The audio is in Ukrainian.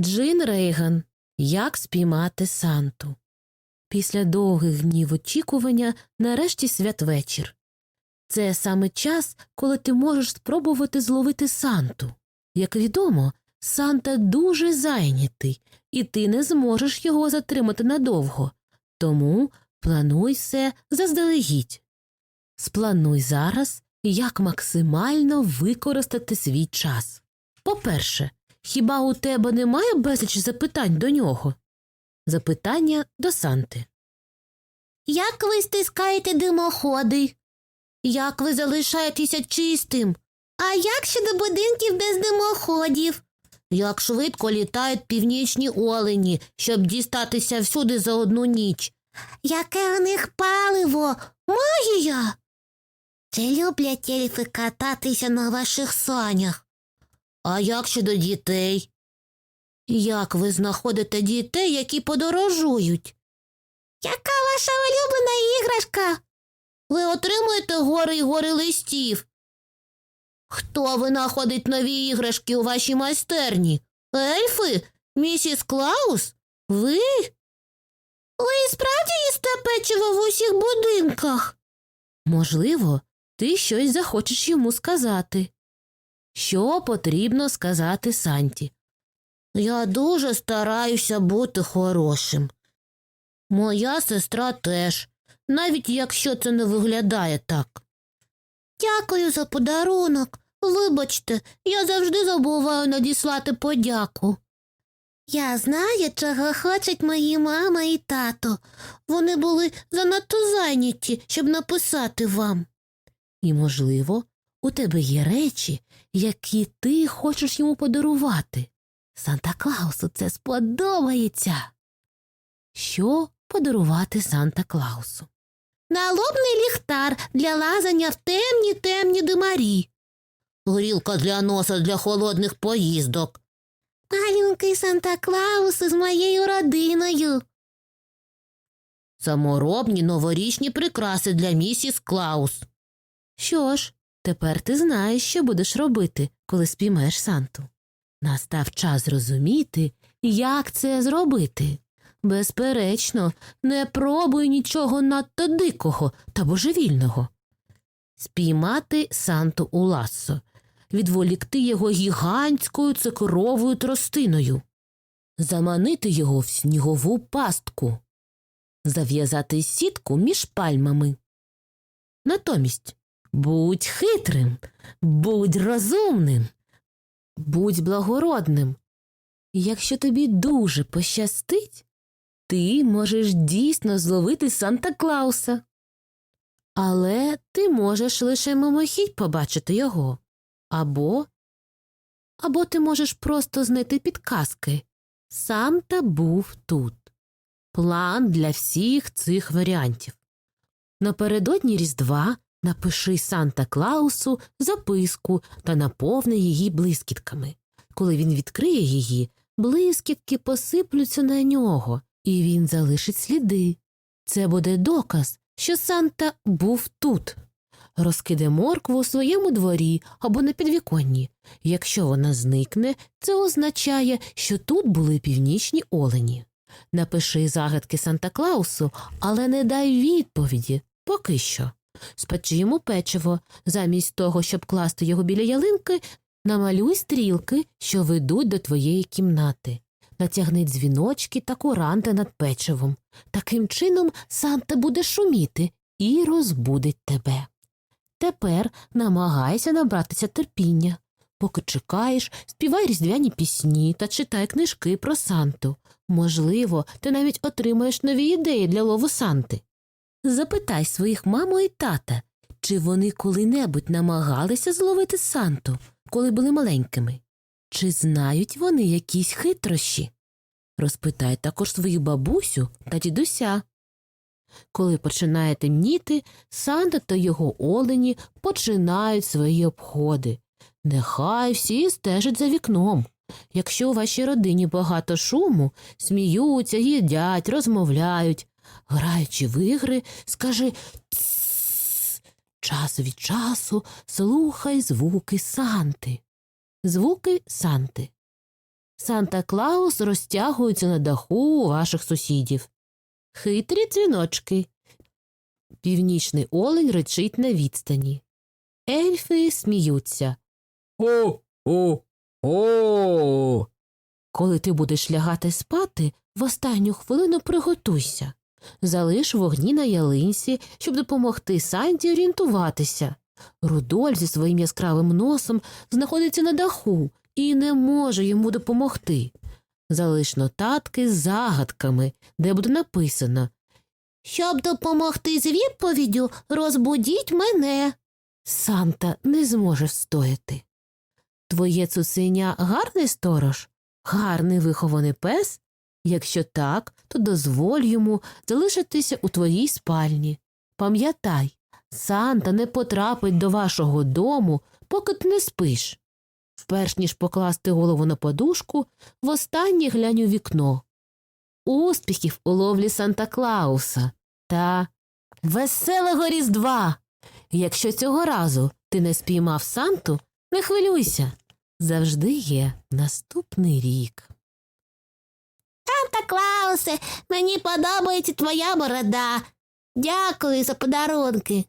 Джин Рейган. Як спіймати Санту. Після довгих днів очікування нарешті святвечір. Це саме час, коли ти можеш спробувати зловити Санту. Як відомо, Санта дуже зайнятий, і ти не зможеш його затримати надовго. Тому плануй все заздалегідь. Сплануй зараз, як максимально використати свій час. По-перше, хіба у тебе немає безліч запитань до нього? Запитання до Санти. Як ви стискаєте димоходи? Як ви залишаєтеся чистим? А як щодо будинків без димоходів? Як швидко літають північні олені, щоб дістатися всюди за одну ніч? Яке у них паливо? Магія? Чи люблять ельфи кататися на ваших санях? А як щодо дітей? Як ви знаходите дітей, які подорожують? Яка ваша улюблена іграшка? Ви отримуєте гори й гори листів. Хто винаходить нові іграшки у вашій майстерні? Ельфи? Місіс Клаус? Ви? Ви справді їсте печиво в усіх будинках? Можливо, ти щось захочеш йому сказати. Що потрібно сказати Санті? Я дуже стараюся бути хорошим. Моя сестра теж, навіть якщо це не виглядає так. Дякую за подарунок. Вибачте, я завжди забуваю надіслати подяку. Я знаю, чого хочуть мої мама і тато. Вони були занадто зайняті, щоб написати вам. І, можливо, у тебе є речі, які ти хочеш йому подарувати. Санта Клаусу це сподобається. Що подарувати Санта Клаусу? Налобний ліхтар для лазання в темні темні димарі. Горілка для носа для холодних поїздок. Малюнкий Санта Клаус із моєю родиною. Саморобні новорічні прикраси для місіс Клаус. Що ж, тепер ти знаєш, що будеш робити, коли спіймаєш Санту. Настав час зрозуміти, як це зробити. Безперечно, не пробуй нічого надто дикого та божевільного. Спіймати Санту у лассо, відволікти його гігантською цукровою тростиною, заманити його в снігову пастку, зав'язати сітку між пальмами. Натомість будь хитрим, будь розумним, будь благородним. Якщо тобі дуже пощастить, ти можеш дійсно зловити Санта Клауса. Але ти можеш лише мимохідь побачити його. Або або ти можеш просто знайти підказки. Санта був тут. План для всіх цих варіантів. Напередодні Різдва напиши Санта Клаусу записку та наповни її блискітками. Коли він відкриє її, блискітки посиплються на нього, і він залишить сліди. Це буде доказ, що Санта був тут. Розкиде моркву у своєму дворі або на підвіконні. Якщо вона зникне, це означає, що тут були північні олені. Напиши загадки Санта Клаусу, але не дай відповіді поки що. Спечи йому печиво, замість того, щоб класти його біля ялинки, намалюй стрілки, що ведуть до твоєї кімнати. Натягни дзвіночки та куранти над печивом. Таким чином Санта буде шуміти і розбудить тебе. Тепер намагайся набратися терпіння. Поки чекаєш, співай різдвяні пісні та читай книжки про Санту. Можливо, ти навіть отримаєш нові ідеї для лову Санти. Запитай своїх маму і тата, чи вони коли-небудь намагалися зловити Санту, коли були маленькими. Чи знають вони якісь хитрощі? Розпитай також свою бабусю та дідуся. Коли починає темніти, Санта та його олені починають свої обходи. Нехай всі стежать за вікном. Якщо у вашій родині багато шуму, сміються, їдять, розмовляють, граючи в ігри, скажи «Тссс». час від часу слухай звуки Санти. Звуки Санти. Санта Клаус розтягується на даху у ваших сусідів. Хитрі дзвіночки. Північний олень речить на відстані. Ельфи сміються. О, о, о. Коли ти будеш лягати спати, в останню хвилину приготуйся. Залиш вогні на ялинці, щоб допомогти Санті орієнтуватися. Рудольф зі своїм яскравим носом знаходиться на даху і не може йому допомогти. Залиш нотатки з загадками, де буде написано Щоб допомогти з відповіддю, розбудіть мене. Санта не зможе встояти. Твоє цуценя гарний сторож? Гарний вихований пес? Якщо так, то дозволь йому залишитися у твоїй спальні. Пам'ятай, Санта не потрапить до вашого дому, поки ти не спиш. Вперш ніж покласти голову на подушку, востаннє глянь у вікно. Успіхів у ловлі Санта Клауса та веселого Різдва! Якщо цього разу ти не спіймав Санту, не хвилюйся. Завжди є наступний рік. Санта Клаусе, мені подобається твоя борода. Дякую за подарунки.